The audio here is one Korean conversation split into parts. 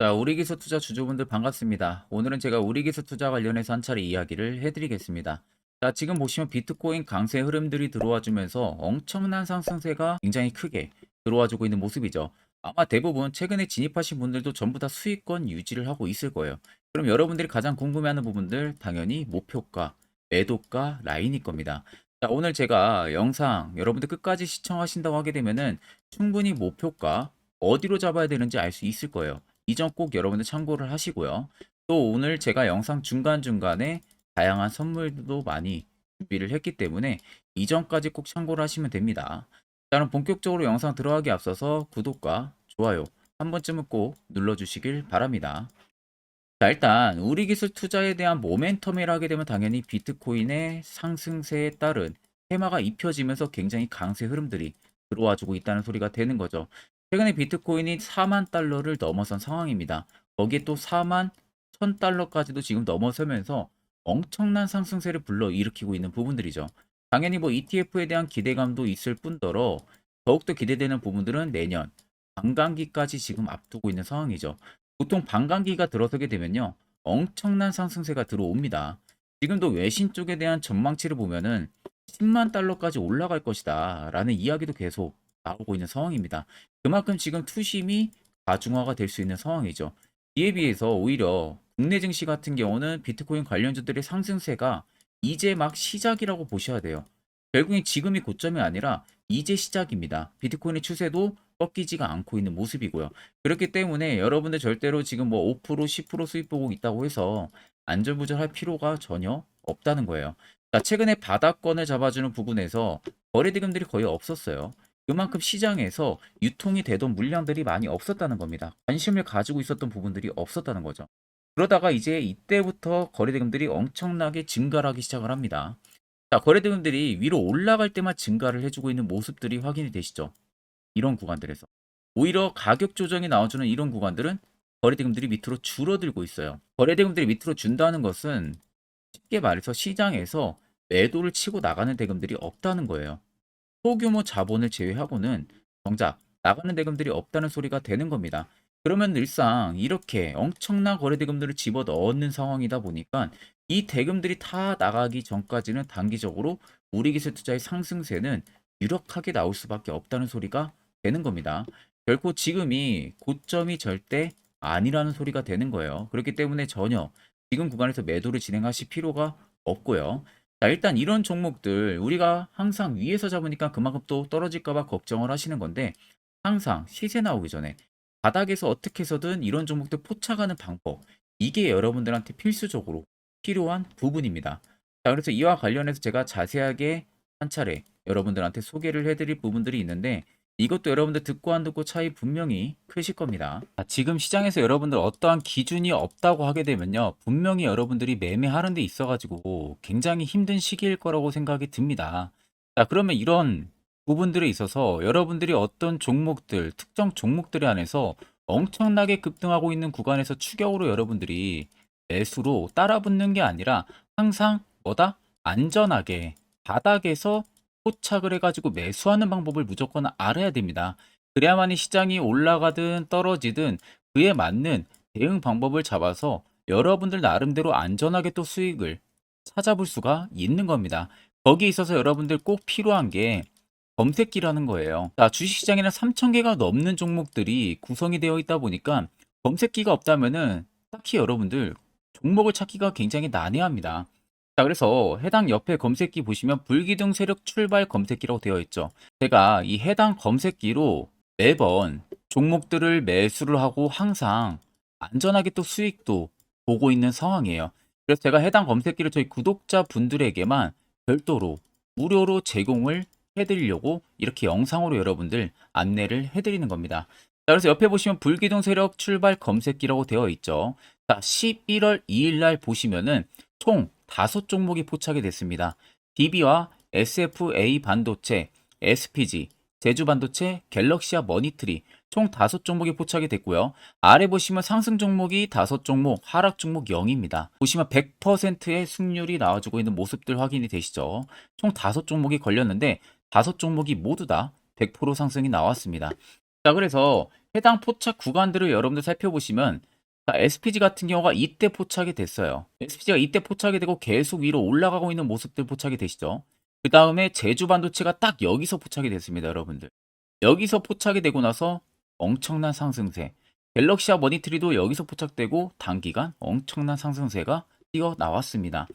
자, 우리기술 투자 주주분들 반갑습니다. 오늘은 제가 우리기술 투자 관련해서 한 차례 이야기를 해드리겠습니다. 자, 지금 보시면 비트코인 강세 흐름들이 들어와 주면서 엄청난 상승세가 굉장히 크게 들어와 주고 있는 모습이죠. 아마 대부분 최근에 진입하신 분들도 전부 다 수익권 유지를 하고 있을 거예요. 그럼 여러분들이 가장 궁금해하는 부분들 당연히 목표가, 매도가, 라인일 겁니다. 자, 오늘 제가 영상 여러분들 끝까지 시청하신다고 하게 되면은 충분히 목표가 어디로 잡아야 되는지 알 수 있을 거예요. 이 점 꼭 여러분들 참고를 하시고요. 또 오늘 제가 영상 중간중간에 다양한 선물도 많이 준비를 했기 때문에 이 점까지 꼭 참고를 하시면 됩니다. 자, 그럼 본격적으로 영상 들어가기 앞서서 구독과 좋아요 한 번쯤은 꼭 눌러주시길 바랍니다. 자, 일단 우리 기술 투자에 대한 모멘텀이라 하게 되면 당연히 비트코인의 상승세에 따른 테마가 입혀지면서 굉장히 강세 흐름들이 들어와 주고 있다는 소리가 되는 거죠. 최근에 비트코인이 4만 달러를 넘어선 상황입니다. 거기에 또 4만 1000 달러까지도 지금 넘어서면서 엄청난 상승세를 불러 일으키고 있는 부분들이죠. 당연히 뭐 ETF에 대한 기대감도 있을 뿐더러 더욱더 기대되는 부분들은 내년 반감기까지 지금 앞두고 있는 상황이죠. 보통 반감기가 들어서게 되면요. 엄청난 상승세가 들어옵니다. 지금도 외신 쪽에 대한 전망치를 보면은 10만 달러까지 올라갈 것이다 라는 이야기도 계속 나오고 있는 상황입니다. 그만큼 지금 투심이 가중화가 될 수 있는 상황이죠. 이에 비해서 오히려 국내 증시 같은 경우는 비트코인 관련주들의 상승세가 이제 막 시작이라고 보셔야 돼요. 결국엔 지금이 고점이 아니라 이제 시작입니다. 비트코인의 추세도 꺾이지가 않고 있는 모습이고요. 그렇기 때문에 여러분들 절대로 지금 뭐 5% 10% 수익 보고 있다고 해서 안절부절할 필요가 전혀 없다는 거예요. 자, 최근에 바닥권을 잡아주는 부분에서 거래대금들이 거의 없었어요. 그만큼 시장에서 유통이 되던 물량들이 많이 없었다는 겁니다. 관심을 가지고 있었던 부분들이 없었다는 거죠. 그러다가 이제 이때부터 거래대금들이 엄청나게 증가를 하기 시작을 합니다. 자, 거래대금들이 위로 올라갈 때만 증가를 해주고 있는 모습들이 확인이 되시죠. 이런 구간들에서. 오히려 가격 조정이 나와주는 이런 구간들은 거래대금들이 밑으로 줄어들고 있어요. 거래대금들이 밑으로 준다는 것은 쉽게 말해서 시장에서 매도를 치고 나가는 대금들이 없다는 거예요. 소규모 자본을 제외하고는 정작 나가는 대금들이 없다는 소리가 되는 겁니다. 그러면 늘상 이렇게 엄청난 거래 대금들을 집어 넣는 상황이다 보니까 이 대금들이 다 나가기 전까지는 단기적으로 우리 기술 투자의 상승세는 유력하게 나올 수밖에 없다는 소리가 되는 겁니다. 결코 지금이 고점이 절대 아니라는 소리가 되는 거예요. 그렇기 때문에 전혀 지금 구간에서 매도를 진행하실 필요가 없고요. 자, 일단 이런 종목들 우리가 항상 위에서 잡으니까 그만큼 또 떨어질까봐 걱정을 하시는 건데 항상 시세 나오기 전에 바닥에서 어떻게 해서든 이런 종목들 포착하는 방법 이게 여러분들한테 필수적으로 필요한 부분입니다. 자, 그래서 이와 관련해서 제가 자세하게 한 차례 여러분들한테 소개를 해드릴 부분들이 있는데 이것도 여러분들 듣고 안 듣고 차이 분명히 크실 겁니다. 자, 지금 시장에서 여러분들 어떠한 기준이 없다고 하게 되면요. 분명히 여러분들이 매매하는 데 있어가지고 굉장히 힘든 시기일 거라고 생각이 듭니다. 자, 그러면 이런 부분들에 있어서 여러분들이 어떤 종목들, 특정 종목들에 한해서 엄청나게 급등하고 있는 구간에서 추격으로 여러분들이 매수로 따라 붙는 게 아니라 항상 뭐다? 안전하게 바닥에서 포착을 해가지고 매수하는 방법을 무조건 알아야 됩니다. 그래야만이 시장이 올라가든 떨어지든 그에 맞는 대응 방법을 잡아서 여러분들 나름대로 안전하게 또 수익을 찾아볼 수가 있는 겁니다. 거기에 있어서 여러분들 꼭 필요한 게 검색기라는 거예요. 자, 주식시장에는 3,000개가 넘는 종목들이 구성이 되어 있다 보니까 검색기가 없다면은 딱히 여러분들 종목을 찾기가 굉장히 난해합니다. 자, 그래서 해당 옆에 검색기 보시면 불기둥 세력 출발 검색기라고 되어 있죠. 제가 이 해당 검색기로 매번 종목들을 매수를 하고 항상 안전하게 또 수익도 보고 있는 상황이에요. 그래서 제가 해당 검색기를 저희 구독자 분들에게만 별도로 무료로 제공을 해드리려고 이렇게 영상으로 여러분들 안내를 해드리는 겁니다. 자, 그래서 옆에 보시면 불기둥 세력 출발 검색기라고 되어 있죠. 자, 11월 2일 날 보시면은 총 다섯 종목이 포착이 됐습니다. DB와 SFA 반도체, SPG, 제주 반도체, 갤럭시아 머니트리 총 다섯 종목이 포착이 됐고요. 아래 보시면 상승 종목이 다섯 종목, 하락 종목 0입니다. 보시면 100%의 승률이 나와주고 있는 모습들 확인이 되시죠. 총 다섯 종목이 걸렸는데 다섯 종목이 모두 다 100% 상승이 나왔습니다. 자, 그래서 해당 포착 구간들을 여러분들 살펴보시면 자, SPG 같은 경우가 이때 포착이 됐어요. SPG가 이때 포착이 되고 계속 위로 올라가고 있는 모습들 포착이 되시죠. 그 다음에 제주 반도체가 딱 여기서 포착이 됐습니다, 여러분들. 여기서 포착이 되고 나서 엄청난 상승세. 갤럭시와 머니트리도 여기서 포착되고 단기간 엄청난 상승세가 뛰어 나왔습니다.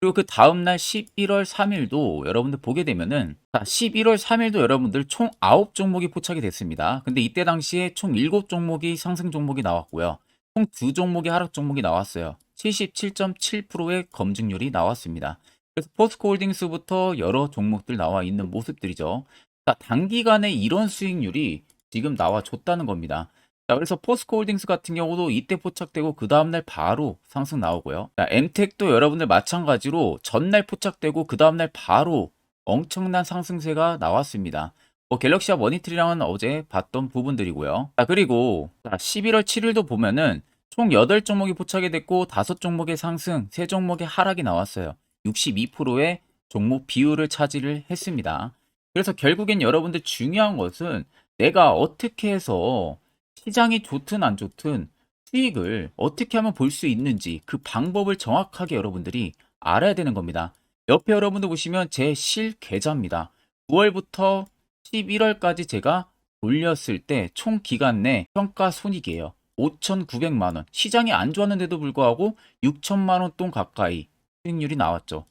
그리고 그 다음날 11월 3일도 여러분들 보게 되면은 자, 11월 3일도 여러분들 총 9종목이 포착이 됐습니다. 근데 이때 당시에 총 7종목이 상승 종목이 나왔고요. 총 2종목이 하락 종목이 나왔어요. 77.7%의 검증률이 나왔습니다. 그래서 포스코홀딩스부터 여러 종목들 나와 있는 모습들이죠. 자, 단기간에 이런 수익률이 지금 나와줬다는 겁니다. 자, 그래서 포스코홀딩스 같은 경우도 이때 포착되고 그 다음날 바로 상승 나오고요. 자, 엠텍도 여러분들 마찬가지로 전날 포착되고 그 다음날 바로 엄청난 상승세가 나왔습니다. 뭐 갤럭시 와 머니트리랑은 어제 봤던 부분들이고요. 자, 그리고 자, 11월 7일도 보면은 총 8종목이 포착이 됐고 5종목의 상승, 3종목의 하락이 나왔어요. 62%의 종목 비율을 차지를 했습니다. 그래서 결국엔 여러분들 중요한 것은 내가 어떻게 해서 시장이 좋든 안 좋든 수익을 어떻게 하면 볼 수 있는지 그 방법을 정확하게 여러분들이 알아야 되는 겁니다. 옆에 여러분들 보시면 제 실 계좌입니다. 9월부터 11월까지 제가 돌렸을 때 총 기간 내 평가 손익이에요. 5,900만 원. 시장이 안 좋았는데도 불구하고 6천만 원 돈 가까이 수익률이 나왔죠.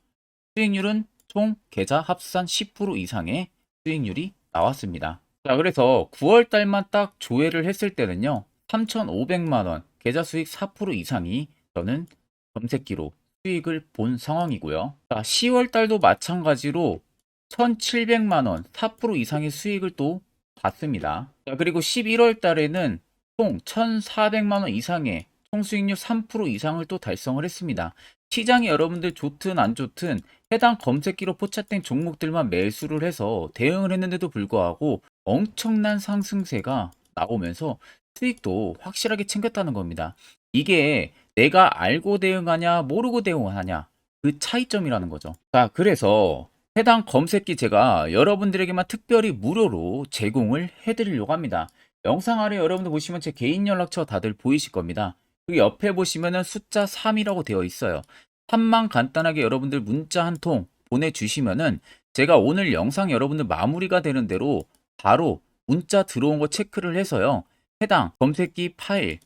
수익률은 총 계좌 합산 10% 이상의 수익률이 나왔습니다. 자, 그래서 9월 달만 딱 조회를 했을 때는요. 3,500만 원, 계좌 수익 4% 이상이 저는 검색기로 수익을 본 상황이고요. 자, 10월 달도 마찬가지로 1,700만 원, 4% 이상의 수익을 또 봤습니다. 자, 그리고 11월 달에는 총 1,400만 원 이상의 총 수익률 3% 이상을 또 달성을 했습니다. 시장이 여러분들 좋든 안 좋든 해당 검색기로 포착된 종목들만 매수를 해서 대응을 했는데도 불구하고 엄청난 상승세가 나오면서 수익도 확실하게 챙겼다는 겁니다. 이게 내가 알고 대응하냐 모르고 대응하냐 그 차이점이라는 거죠. 자, 그래서 해당 검색기 제가 여러분들에게만 특별히 무료로 제공을 해드리려고 합니다. 영상 아래 여러분들 보시면 제 개인 연락처 다들 보이실 겁니다. 그 옆에 보시면은 숫자 3이라고 되어 있어요. 3만 간단하게 여러분들 문자 한 통 보내주시면은 제가 오늘 영상 여러분들 마무리가 되는 대로 바로 문자 들어온 거 체크를 해서요. 해당 검색기 파일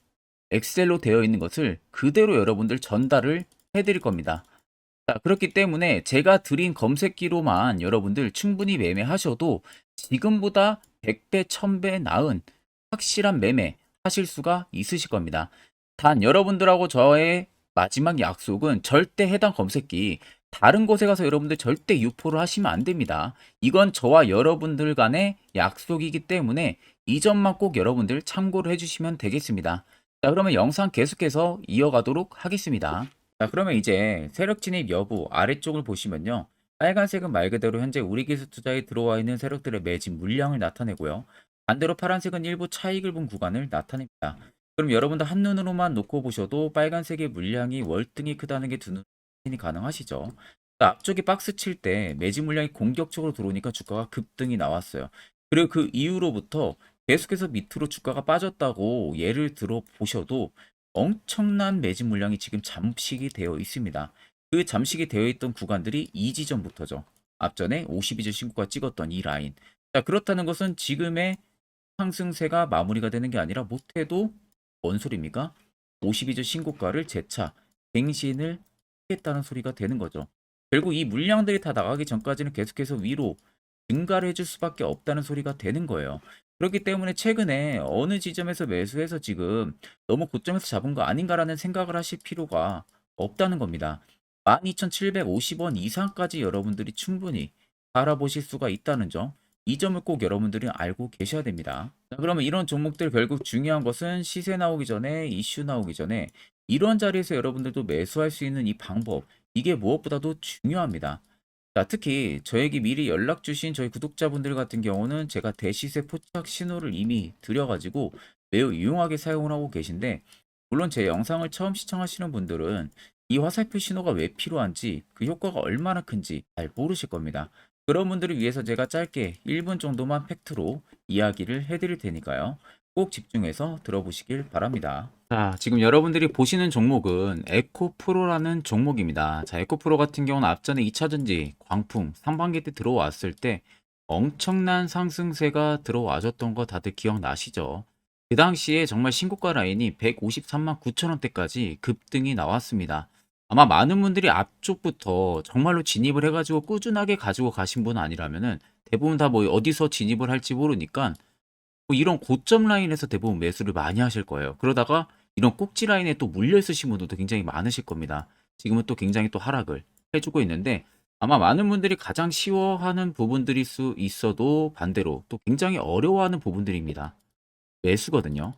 엑셀로 되어 있는 것을 그대로 여러분들 전달을 해드릴 겁니다. 자, 그렇기 때문에 제가 드린 검색기로만 여러분들 충분히 매매하셔도 지금보다 100배, 1000배 나은 확실한 매매 하실 수가 있으실 겁니다. 단 여러분들하고 저의 마지막 약속은 절대 해당 검색기 다른 곳에 가서 여러분들 절대 유포를 하시면 안 됩니다. 이건 저와 여러분들 간의 약속이기 때문에 이 점만 꼭 여러분들 참고를 해주시면 되겠습니다. 자, 그러면 영상 계속해서 이어가도록 하겠습니다. 자, 그러면 이제 세력 진입 여부 아래쪽을 보시면요. 빨간색은 말 그대로 현재 우리 기술 투자에 들어와 있는 세력들의 매진 물량을 나타내고요. 반대로 파란색은 일부 차익을 본 구간을 나타냅니다. 그럼 여러분들 한눈으로만 놓고 보셔도 빨간색의 물량이 월등히 크다는 게 두 눈이 가능하시죠. 앞쪽에 박스 칠 때 매진 물량이 공격적으로 들어오니까 주가가 급등이 나왔어요. 그리고 그 이후로부터 계속해서 밑으로 주가가 빠졌다고 예를 들어 보셔도 엄청난 매진 물량이 지금 잠식이 되어 있습니다. 그 잠식이 되어 있던 구간들이 이 지점부터죠. 앞전에 52주 신고가 찍었던 이 라인. 자, 그렇다는 것은 지금의 상승세가 마무리가 되는 게 아니라 못해도 뭔 소리입니까? 52주 신고가를 재차 갱신을 하겠다는 소리가 되는 거죠. 결국 이 물량들이 다 나가기 전까지는 계속해서 위로 증가를 해줄 수밖에 없다는 소리가 되는 거예요. 그렇기 때문에 최근에 어느 지점에서 매수해서 지금 너무 고점에서 잡은 거 아닌가라는 생각을 하실 필요가 없다는 겁니다. 12,750원 이상까지 여러분들이 충분히 바라보실 수가 있다는 점. 이 점을 꼭 여러분들이 알고 계셔야 됩니다. 자, 그러면 이런 종목들 결국 중요한 것은 시세 나오기 전에 이슈 나오기 전에 이런 자리에서 여러분들도 매수할 수 있는 이 방법 이게 무엇보다도 중요합니다. 자, 특히 저에게 미리 연락 주신 저희 구독자분들 같은 경우는 제가 대시세 포착 신호를 이미 드려가지고 매우 유용하게 사용을 하고 계신데 물론 제 영상을 처음 시청하시는 분들은 이 화살표 신호가 왜 필요한지 그 효과가 얼마나 큰지 잘 모르실 겁니다. 그런 분들을 위해서 제가 짧게 1분 정도만 팩트로 이야기를 해드릴 테니까요. 꼭 집중해서 들어보시길 바랍니다. 자, 지금 여러분들이 보시는 종목은 에코프로라는 종목입니다. 자, 에코프로 같은 경우는 앞전에 2차전지, 광풍, 상반기 때 들어왔을 때 엄청난 상승세가 들어와줬던 거 다들 기억나시죠? 그 당시에 정말 신고가 라인이 153만 9천 원대까지 급등이 나왔습니다. 아마 많은 분들이 앞쪽부터 정말로 진입을 해가지고 꾸준하게 가지고 가신 분 아니라면은 대부분 다 뭐 어디서 진입을 할지 모르니까 뭐 이런 고점 라인에서 대부분 매수를 많이 하실 거예요. 그러다가 이런 꼭지 라인에 또 물려 있으신 분들도 굉장히 많으실 겁니다. 지금은 또 굉장히 또 하락을 해주고 있는데 아마 많은 분들이 가장 쉬워하는 부분들일 수 있어도 반대로 또 굉장히 어려워하는 부분들입니다. 매수거든요.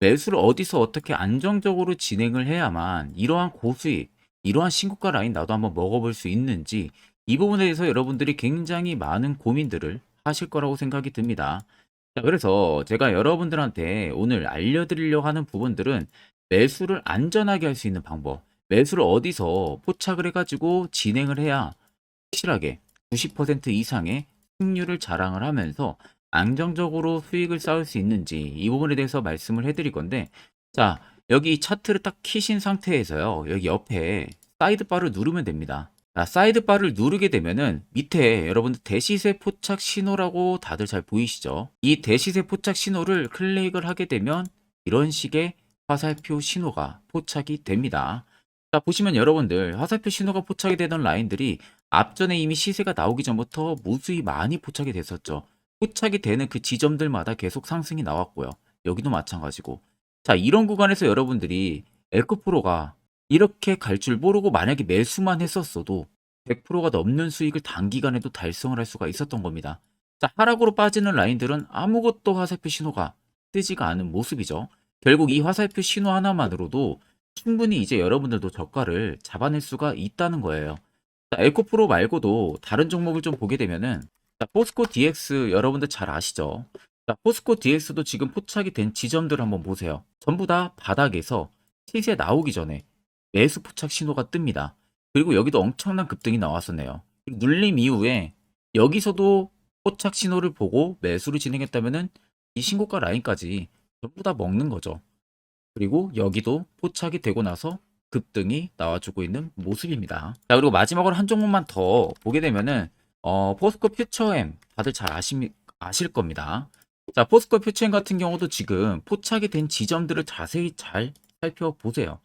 매수를 어디서 어떻게 안정적으로 진행을 해야만 이러한 고수익, 이러한 신고가 라인 나도 한번 먹어볼 수 있는지 이 부분에 대해서 여러분들이 굉장히 많은 고민들을 하실 거라고 생각이 듭니다. 자, 그래서 제가 여러분들한테 오늘 알려드리려고 하는 부분들은 매수를 안전하게 할 수 있는 방법, 매수를 어디서 포착을 해가지고 진행을 해야 확실하게 90% 이상의 승률을 자랑을 하면서 안정적으로 수익을 쌓을 수 있는지 이 부분에 대해서 말씀을 해드릴 건데 자 여기 이 차트를 딱 키신 상태에서요 여기 옆에 사이드바를 누르면 됩니다 자, 사이드바를 누르게 되면은 밑에 여러분들 대시세 포착 신호라고 다들 잘 보이시죠 이 대시세 포착 신호를 클릭을 하게 되면 이런 식의 화살표 신호가 포착이 됩니다 자 보시면 여러분들 화살표 신호가 포착이 되던 라인들이 앞전에 이미 시세가 나오기 전부터 무수히 많이 포착이 됐었죠. 포착이 되는 그 지점들마다 계속 상승이 나왔고요. 여기도 마찬가지고. 자, 이런 구간에서 여러분들이 에코프로가 이렇게 갈 줄 모르고 만약에 매수만 했었어도 100%가 넘는 수익을 단기간에도 달성을 할 수가 있었던 겁니다. 자, 하락으로 빠지는 라인들은 아무것도 화살표 신호가 뜨지가 않은 모습이죠. 결국 이 화살표 신호 하나만으로도 충분히 이제 여러분들도 저가를 잡아낼 수가 있다는 거예요. 자, 에코프로 말고도 다른 종목을 좀 보게 되면은 자, 포스코 DX 여러분들 잘 아시죠? 자, 포스코 DX도 지금 포착이 된 지점들을 한번 보세요. 전부 다 바닥에서 시세 나오기 전에 매수 포착 신호가 뜹니다. 그리고 여기도 엄청난 급등이 나왔었네요. 눌림 이후에 여기서도 포착 신호를 보고 매수를 진행했다면은 이 신고가 라인까지 전부 다 먹는 거죠. 그리고 여기도 포착이 되고 나서 급등이 나와주고 있는 모습입니다. 자, 그리고 마지막으로 한 종목만 더 보게 되면은, 어, 포스코 퓨처엠 다들 잘 아시, 아실 겁니다. 자, 포스코 퓨처엠 같은 경우도 지금 포착이 된 지점들을 자세히 잘 살펴보세요.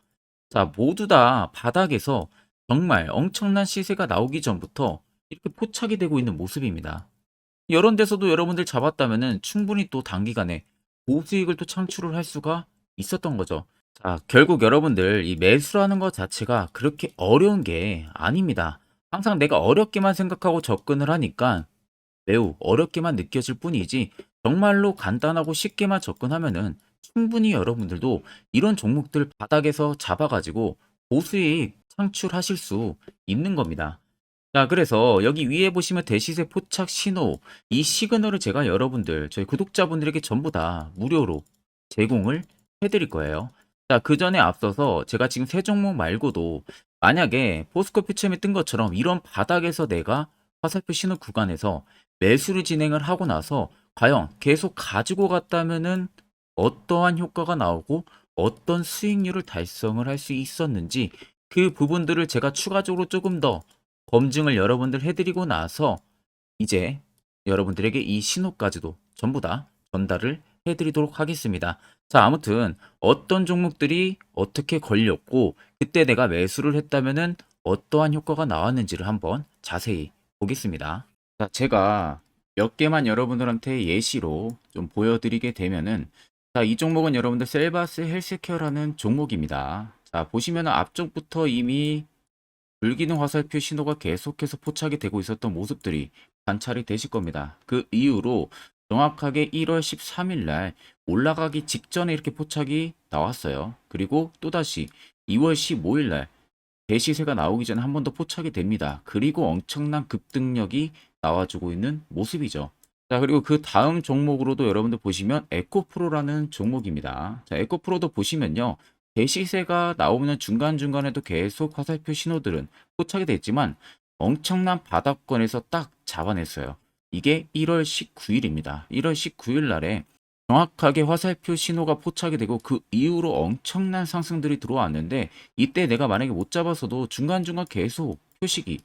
자, 모두 다 바닥에서 정말 엄청난 시세가 나오기 전부터 이렇게 포착이 되고 있는 모습입니다. 이런 데서도 여러분들 잡았다면은 충분히 또 단기간에 고수익을 또 창출을 할 수가 있었던 거죠. 자, 결국 여러분들 이 매수라는 것 자체가 그렇게 어려운 게 아닙니다. 항상 내가 어렵게만 생각하고 접근을 하니까 매우 어렵게만 느껴질 뿐이지 정말로 간단하고 쉽게만 접근하면은 충분히 여러분들도 이런 종목들 바닥에서 잡아가지고 고수익 창출하실 수 있는 겁니다. 자, 그래서 여기 위에 보시면 대시세 포착 신호 이 시그널을 제가 여러분들 저희 구독자분들에게 전부 다 무료로 제공을 해드릴 거예요. 자, 그 전에 앞서서 제가 지금 세 종목 말고도 만약에 포스코 퓨처엠이 뜬 것처럼 이런 바닥에서 내가 화살표 신호 구간에서 매수를 진행을 하고 나서 과연 계속 가지고 갔다면은 어떠한 효과가 나오고 어떤 수익률을 달성을 할 수 있었는지 그 부분들을 제가 추가적으로 조금 더 검증을 여러분들 해드리고 나서 이제 여러분들에게 이 신호까지도 전부 다 전달을 해드리도록 하겠습니다. 자, 아무튼 어떤 종목들이 어떻게 걸렸고 그때 내가 매수를 했다면은 어떠한 효과가 나왔는지를 한번 자세히 보겠습니다. 자, 제가 몇 개만 여러분들한테 예시로 좀 보여드리게 되면은 자, 이 종목은 여러분들 셀바스 헬스케어라는 종목입니다. 자, 보시면 앞쪽부터 이미 불기능 화살표 신호가 계속해서 포착이 되고 있었던 모습들이 관찰이 되실 겁니다. 그 이후로 정확하게 1월 13일 날 올라가기 직전에 이렇게 포착이 나왔어요. 그리고 또다시 2월 15일 날 대시세가 나오기 전에 한 번 더 포착이 됩니다. 그리고 엄청난 급등력이 나와주고 있는 모습이죠. 자, 그리고 그 다음 종목으로도 여러분들 보시면 에코프로라는 종목입니다. 자, 에코프로도 보시면요. 대시세가 나오는 중간중간에도 계속 화살표 신호들은 포착이 됐지만 엄청난 바닥권에서 딱 잡아냈어요. 이게 1월 19일입니다. 1월 19일 날에 정확하게 화살표 신호가 포착이 되고 그 이후로 엄청난 상승들이 들어왔는데 이때 내가 만약에 못 잡았어도 중간중간 계속 표식이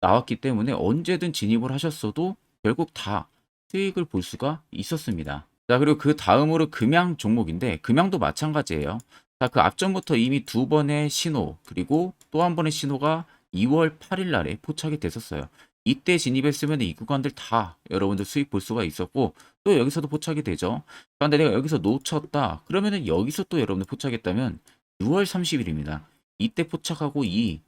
나왔기 때문에 언제든 진입을 하셨어도 결국 다 수익을 볼 수가 있었습니다. 자, 그리고 그 다음으로 금양 종목인데 금양도 마찬가지예요. 자, 그 앞전부터 이미 두 번의 신호 그리고 또 한 번의 신호가 2월 8일 날에 포착이 됐었어요. 이때 진입했으면 이 구간들 다 여러분들 수익 볼 수가 있었고 또 여기서도 포착이 되죠. 그런데 내가 여기서 놓쳤다. 그러면은 여기서 또 여러분들 포착했다면 6월 30일입니다. 이때 포착하고 이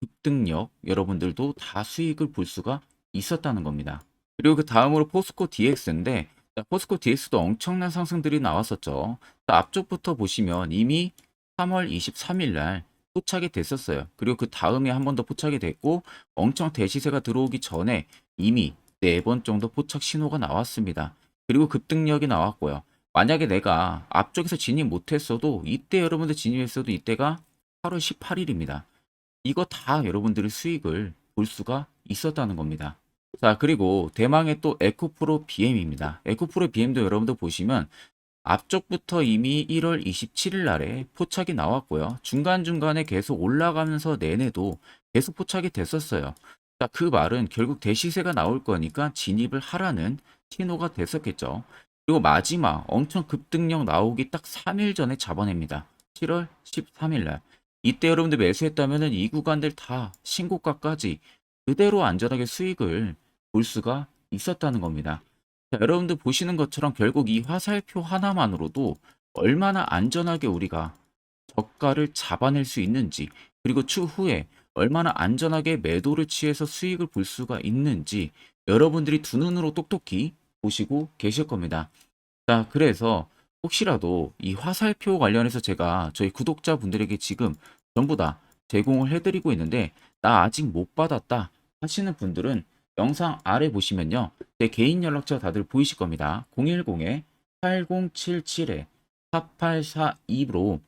급등력 여러분들도 다 수익을 볼 수가 있었다는 겁니다. 그리고 그 다음으로 포스코 DX인데 포스코 DX도 엄청난 상승들이 나왔었죠. 자, 앞쪽부터 보시면 이미 3월 23일 날 포착이 됐었어요. 그리고 그 다음에 한 번 더 포착이 됐고 엄청 대시세가 들어오기 전에 이미 네 번 정도 포착 신호가 나왔습니다. 그리고 급등력이 나왔고요. 만약에 내가 앞쪽에서 진입 못했어도 이때 여러분들 진입했어도 이때가 8월 18일입니다. 이거 다 여러분들의 수익을 볼 수가 있었다는 겁니다. 자, 그리고 대망의 또 에코프로 BM입니다. 에코프로 BM도 여러분들 보시면 앞쪽부터 이미 1월 27일 날에 포착이 나왔고요. 중간중간에 계속 올라가면서 내내도 계속 포착이 됐었어요. 자, 그 말은 결국 대시세가 나올 거니까 진입을 하라는 신호가 됐었겠죠. 그리고 마지막 엄청 급등력 나오기 딱 3일 전에 잡아냅니다. 7월 13일 날. 이때 여러분들 매수했다면 이 구간들 다 신고가까지 그대로 안전하게 수익을 볼 수가 있었다는 겁니다. 자, 여러분들 보시는 것처럼 결국 이 화살표 하나만으로도 얼마나 안전하게 우리가 저가를 잡아낼 수 있는지 그리고 추후에 얼마나 안전하게 매도를 취해서 수익을 볼 수가 있는지 여러분들이 두 눈으로 똑똑히 보시고 계실 겁니다. 자, 그래서 혹시라도 이 화살표 관련해서 제가 저희 구독자분들에게 지금 전부 다 제공을 해드리고 있는데 나 아직 못 받았다 하시는 분들은 영상 아래 보시면요. 제 개인 연락처 다들 보이실 겁니다. 010-8077-4842로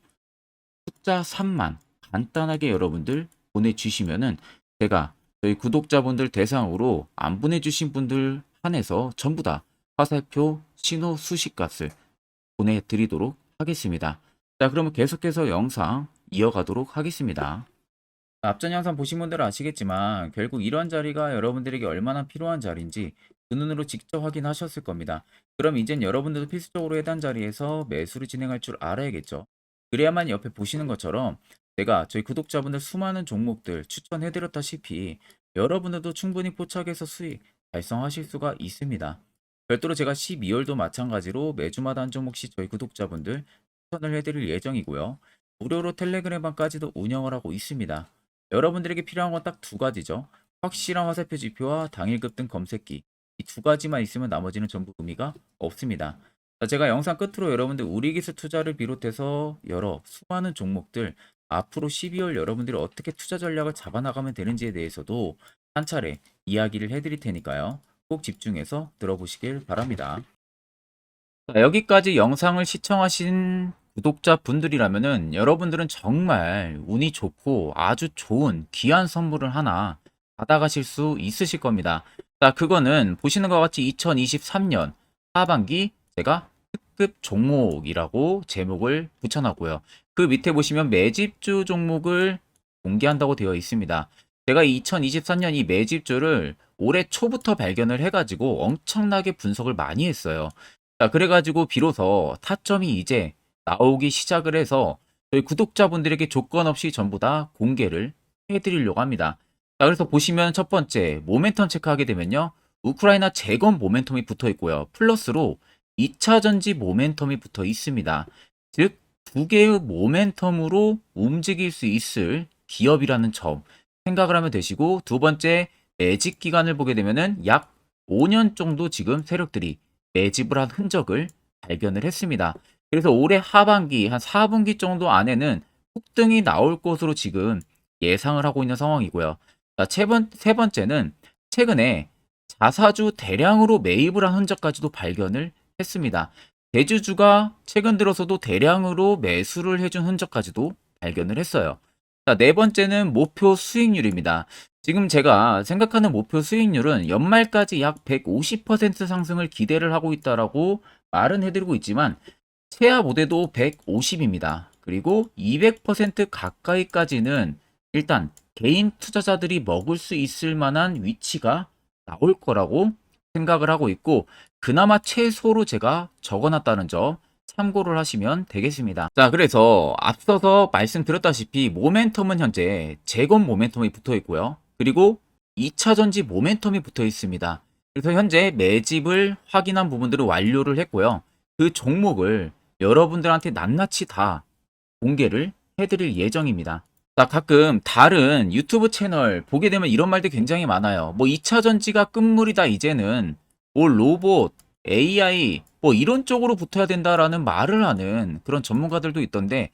숫자 3만 간단하게 여러분들 보내주시면은 제가 저희 구독자분들 대상으로 안 보내주신 분들 한해서 전부 다 화살표 신호 수식값을 보내드리도록 하겠습니다. 자, 그러면 계속해서 영상 이어가도록 하겠습니다. 앞전 영상 보신 분들은 아시겠지만 결국 이러한 자리가 여러분들에게 얼마나 필요한 자리인지 그 눈으로 직접 확인하셨을 겁니다. 그럼 이젠 여러분들도 필수적으로 해당 자리에서 매수를 진행할 줄 알아야겠죠. 그래야만 옆에 보시는 것처럼 제가 저희 구독자분들 수많은 종목들 추천해드렸다시피 여러분들도 충분히 포착해서 수익 달성하실 수가 있습니다. 별도로 제가 12월도 마찬가지로 매주마다 한 종목씩 저희 구독자분들 추천을 해드릴 예정이고요. 무료로 텔레그램방까지도 운영을 하고 있습니다. 여러분들에게 필요한 건 딱 두 가지죠. 확실한 화살표 지표와 당일 급 등 검색기. 이 두 가지만 있으면 나머지는 전부 의미가 없습니다. 자, 제가 영상 끝으로 여러분들 우리기술 투자를 비롯해서 여러 수많은 종목들 앞으로 12월 여러분들이 어떻게 투자 전략을 잡아나가면 되는지에 대해서도 한 차례 이야기를 해드릴 테니까요. 꼭 집중해서 들어보시길 바랍니다. 자, 여기까지 영상을 시청하신 구독자분들이라면은 여러분들은 정말 운이 좋고 아주 좋은 귀한 선물을 하나 받아가실 수 있으실 겁니다. 자, 그거는 보시는 것 같이 2023년 하반기 제가 특급 종목이라고 제목을 붙여놨고요. 그 밑에 보시면 매집주 종목을 공개한다고 되어 있습니다. 제가 2023년 이 매집주를 올해 초부터 발견을 해가지고 엄청나게 분석을 많이 했어요. 자, 그래가지고 비로소 타점이 이제 나오기 시작을 해서 저희 구독자분들에게 조건 없이 전부 다 공개를 해드리려고 합니다. 자, 그래서 보시면 첫 번째 모멘텀 체크하게 되면요. 우크라이나 재건 모멘텀이 붙어 있고요. 플러스로 2차 전지 모멘텀이 붙어 있습니다. 즉, 두 개의 모멘텀으로 움직일 수 있을 기업이라는 점 생각을 하면 되시고, 두 번째 매집 기간을 보게 되면은 약 5년 정도 지금 세력들이 매집을 한 흔적을 발견을 했습니다. 그래서 올해 하반기 한 4분기 정도 안에는 폭등이 나올 것으로 지금 예상을 하고 있는 상황이고요. 자, 세, 번째는 최근에 자사주 대량으로 매입을 한 흔적까지도 발견을 했습니다. 대주주가 최근 들어서도 대량으로 매수를 해준 흔적까지도 발견을 했어요. 자, 네 번째는 목표 수익률입니다. 지금 제가 생각하는 목표 수익률은 연말까지 약 150% 상승을 기대를 하고 있다라고 말은 해드리고 있지만 최하 모대도 150입니다. 그리고 200% 가까이까지는 일단 개인 투자자들이 먹을 수 있을 만한 위치가 나올 거라고 생각을 하고 있고 그나마 최소로 제가 적어놨다는 점 참고를 하시면 되겠습니다. 자, 그래서 앞서서 말씀드렸다시피 모멘텀은 현재 재건 모멘텀이 붙어 있고요. 그리고 2차 전지 모멘텀이 붙어 있습니다. 그래서 현재 매집을 확인한 부분들을 완료를 했고요. 그 종목을 여러분들한테 낱낱이 다 공개를 해드릴 예정입니다. 자, 가끔 다른 유튜브 채널 보게 되면 이런 말들 굉장히 많아요. 뭐 2차 전지가 끝물이다 이제는 뭐 로봇, AI 뭐 이런 쪽으로 붙어야 된다라는 말을 하는 그런 전문가들도 있던데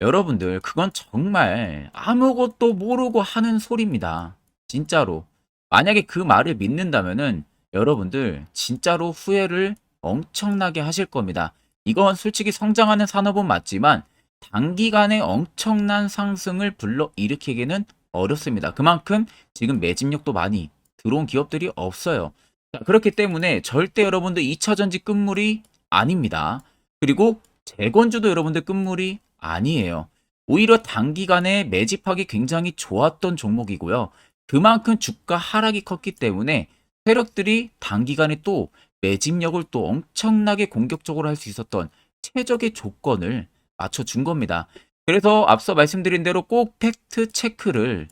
여러분들 그건 정말 아무것도 모르고 하는 소리입니다. 진짜로. 만약에 그 말을 믿는다면은 여러분들 진짜로 후회를 엄청나게 하실 겁니다. 이건 솔직히 성장하는 산업은 맞지만 단기간에 엄청난 상승을 불러 일으키기는 어렵습니다. 그만큼 지금 매집력도 많이 들어온 기업들이 없어요. 자, 그렇기 때문에 절대 여러분들 2차 전지 끝물이 아닙니다. 그리고 재건주도 여러분들 끝물이 아니에요. 오히려 단기간에 매집하기 굉장히 좋았던 종목이고요. 그만큼 주가 하락이 컸기 때문에 세력들이 단기간에 또 매집력을 또 엄청나게 공격적으로 할 수 있었던 최적의 조건을 맞춰준 겁니다. 그래서 앞서 말씀드린 대로 꼭 팩트 체크를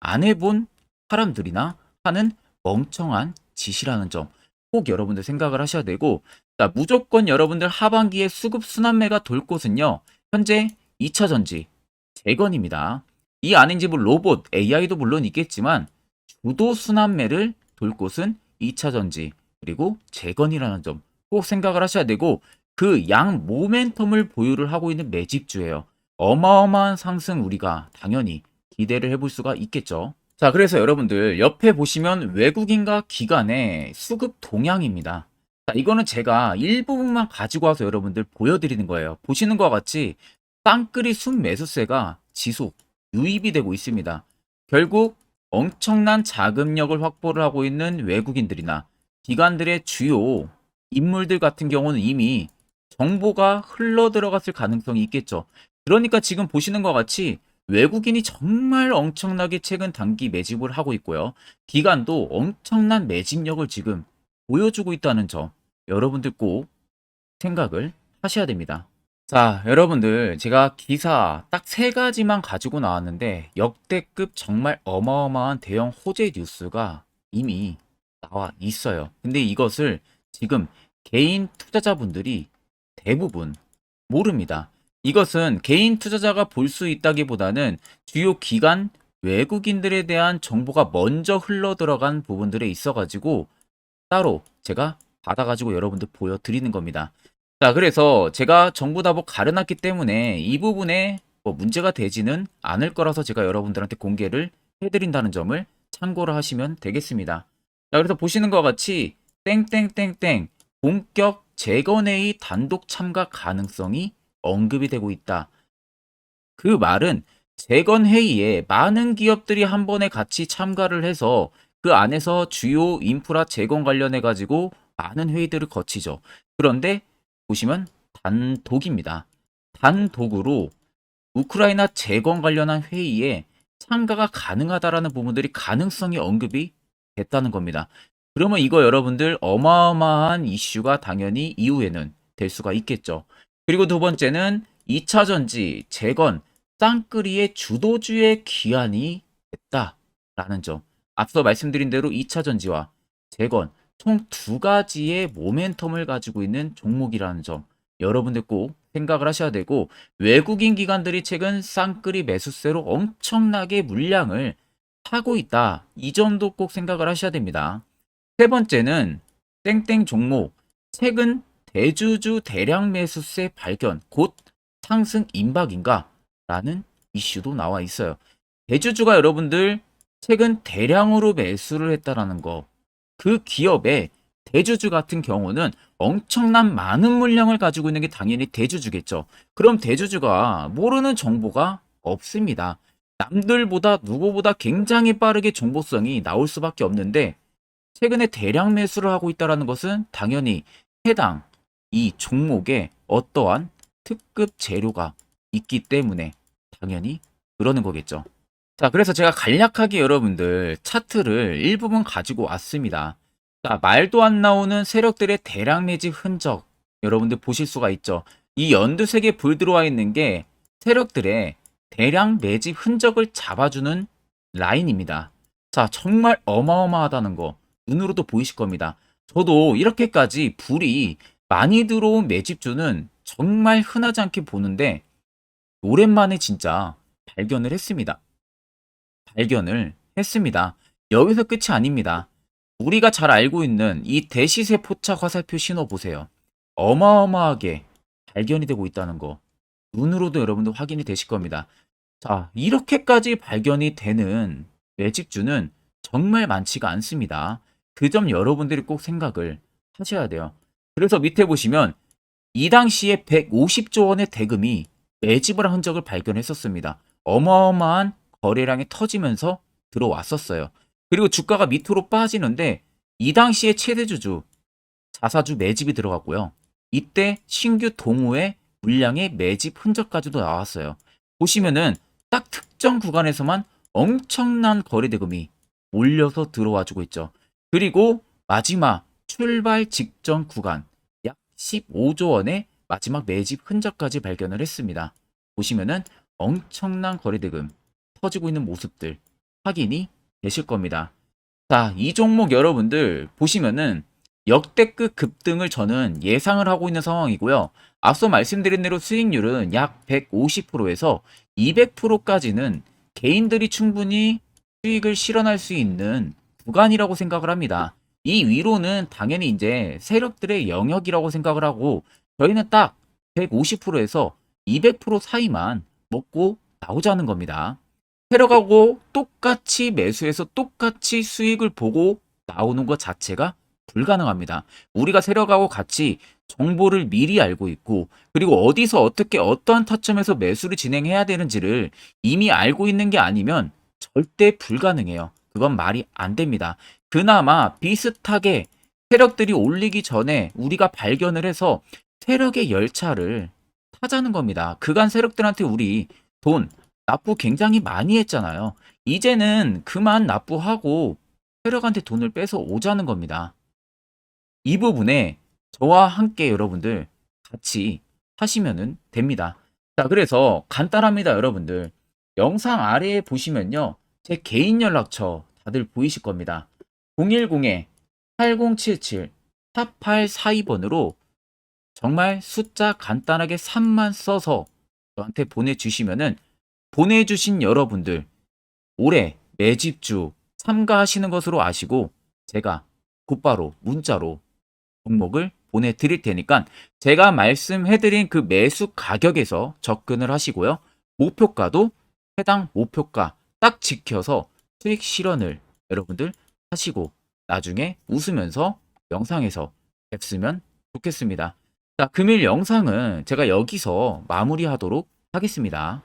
안 해본 사람들이나 하는 멍청한 짓이라는 점 꼭 여러분들 생각을 하셔야 되고 자, 무조건 여러분들 하반기에 수급 순환매가 돌 곳은요. 현재 2차 전지 재건입니다. 이 안인지 뭐 로봇, AI도 물론 있겠지만 주도 순환매를 돌 곳은 2차 전지 그리고 재건이라는 점 꼭 생각을 하셔야 되고 그 양 모멘텀을 보유를 하고 있는 매집주예요. 어마어마한 상승 우리가 당연히 기대를 해볼 수가 있겠죠. 자, 그래서 여러분들 옆에 보시면 외국인과 기관의 수급 동향입니다. 자, 이거는 제가 일부분만 가지고 와서 여러분들 보여드리는 거예요. 보시는 것과 같이 땅끌이 순매수세가 지속, 유입이 되고 있습니다. 결국 엄청난 자금력을 확보를 하고 있는 외국인들이나 기관들의 주요 인물들 같은 경우는 이미 정보가 흘러 들어갔을 가능성이 있겠죠. 그러니까 지금 보시는 것 같이 외국인이 정말 엄청나게 최근 단기 매집을 하고 있고요. 기관도 엄청난 매집력을 지금 보여주고 있다는 점 여러분들 꼭 생각을 하셔야 됩니다. 자, 여러분들 제가 기사 딱 세 가지만 가지고 나왔는데 역대급 정말 어마어마한 대형 호재 뉴스가 이미 나와 있어요. 근데 이것을 지금 개인 투자자분들이 대부분 모릅니다. 이것은 개인 투자자가 볼 수 있다기보다는 주요 기관 외국인들에 대한 정보가 먼저 흘러 들어간 부분들에 있어 가지고 따로 제가 받아 가지고 여러분들 보여 드리는 겁니다. 자, 그래서 제가 정부 답을 가려놨기 때문에 이 부분에 뭐 문제가 되지는 않을 거라서 제가 여러분들한테 공개를 해드린다는 점을 참고를 하시면 되겠습니다. 자, 그래서 보시는 것 같이 땡땡땡땡 본격 재건회의 단독 참가 가능성이 언급이 되고 있다. 그 말은 재건회의에 많은 기업들이 한 번에 같이 참가를 해서 그 안에서 주요 인프라 재건 관련해 가지고 많은 회의들을 거치죠. 그런데 보시면 단독입니다. 단독으로 우크라이나 재건 관련한 회의에 참가가 가능하다라는 부분들이 가능성이 언급이 됐다는 겁니다. 그러면 이거 여러분들 어마어마한 이슈가 당연히 이후에는 될 수가 있겠죠. 그리고 두 번째는 2차 전지 재건 땅끌이의 주도주의 기한이 됐다라는 점. 앞서 말씀드린 대로 2차 전지와 재건 총 두 가지의 모멘텀을 가지고 있는 종목이라는 점. 여러분들 꼭 생각을 하셔야 되고 외국인 기관들이 최근 쌍끌이 매수세로 엄청나게 물량을 하고 있다. 이 점도 꼭 생각을 하셔야 됩니다. 세 번째는 땡땡 종목 최근 대주주 대량 매수세 발견 곧 상승 임박인가? 라는 이슈도 나와 있어요. 대주주가 여러분들 최근 대량으로 매수를 했다라는 거. 그 기업의 대주주 같은 경우는 엄청난 많은 물량을 가지고 있는 게 당연히 대주주겠죠. 그럼 대주주가 모르는 정보가 없습니다. 남들보다 누구보다 굉장히 빠르게 정보성이 나올 수밖에 없는데 최근에 대량 매수를 하고 있다는 것은 당연히 해당 이 종목에 어떠한 특급 재료가 있기 때문에 당연히 그러는 거겠죠. 자, 그래서 제가 간략하게 여러분들 차트를 일부분 가지고 왔습니다. 자, 말도 안 나오는 세력들의 대량 매집 흔적 여러분들 보실 수가 있죠. 이 연두색에 불 들어와 있는 게 세력들의 대량 매집 흔적을 잡아주는 라인입니다. 자, 정말 어마어마하다는 거 눈으로도 보이실 겁니다. 저도 이렇게까지 불이 많이 들어온 매집주는 정말 흔하지 않게 보는데 오랜만에 진짜 발견을 했습니다. 발견을 했습니다. 여기서 끝이 아닙니다. 우리가 잘 알고 있는 이 대시세 포착 화살표 신호 보세요. 어마어마하게 발견이 되고 있다는 거 눈으로도 여러분들 확인이 되실 겁니다. 자, 이렇게까지 발견이 되는 매집주는 정말 많지가 않습니다. 그 점 여러분들이 꼭 생각을 하셔야 돼요. 그래서 밑에 보시면 이 당시에 150조 원의 대금이 매집을 한 흔적을 발견했었습니다. 어마어마한 거래량이 터지면서 들어왔었어요. 그리고 주가가 밑으로 빠지는데 이 당시에 최대주주 자사주 매집이 들어갔고요. 이때 신규 동호회 물량의 매집 흔적까지도 나왔어요. 보시면은 딱 특정 구간에서만 엄청난 거래 대금이 몰려서 들어와 주고 있죠. 그리고 마지막 출발 직전 구간 약 15조 원의 마지막 매집 흔적까지 발견을 했습니다. 보시면은 엄청난 거래 대금 터지고 있는 모습들 확인이 되실 겁니다. 자, 이 종목 여러분들 보시면은 역대급 급등을 저는 예상을 하고 있는 상황이고요. 앞서 말씀드린 대로 수익률은 약 150%에서 200%까지는 개인들이 충분히 수익을 실현할 수 있는 구간이라고 생각을 합니다. 이 위로는 당연히 이제 세력들의 영역이라고 생각을 하고 저희는 딱 150%에서 200% 사이만 먹고 나오자는 겁니다. 세력하고 똑같이 매수해서 똑같이 수익을 보고 나오는 것 자체가 불가능합니다. 우리가 세력하고 같이 정보를 미리 알고 있고 그리고 어디서 어떻게 어떠한 타점에서 매수를 진행해야 되는지를 이미 알고 있는 게 아니면 절대 불가능해요. 그건 말이 안 됩니다. 그나마 비슷하게 세력들이 올리기 전에 우리가 발견을 해서 세력의 열차를 타자는 겁니다. 그간 세력들한테 우리 돈 납부 굉장히 많이 했잖아요. 이제는 그만 납부하고 세력한테 돈을 뺏어 오자는 겁니다. 이 부분에 저와 함께 여러분들 같이 하시면 됩니다. 자, 그래서 간단합니다, 여러분들. 영상 아래에 보시면요. 제 개인 연락처 다들 보이실 겁니다. 010-8077-4842번으로 정말 숫자 간단하게 3만 써서 저한테 보내주시면은 보내주신 여러분들 올해 매집주 참가하시는 것으로 아시고 제가 곧바로 문자로 종목을 보내드릴 테니까 제가 말씀해드린 그 매수 가격에서 접근을 하시고요. 목표가도 해당 목표가 딱 지켜서 수익 실현을 여러분들 하시고 나중에 웃으면서 영상에서 뵙으면 좋겠습니다. 자, 금일 영상은 제가 여기서 마무리하도록 하겠습니다.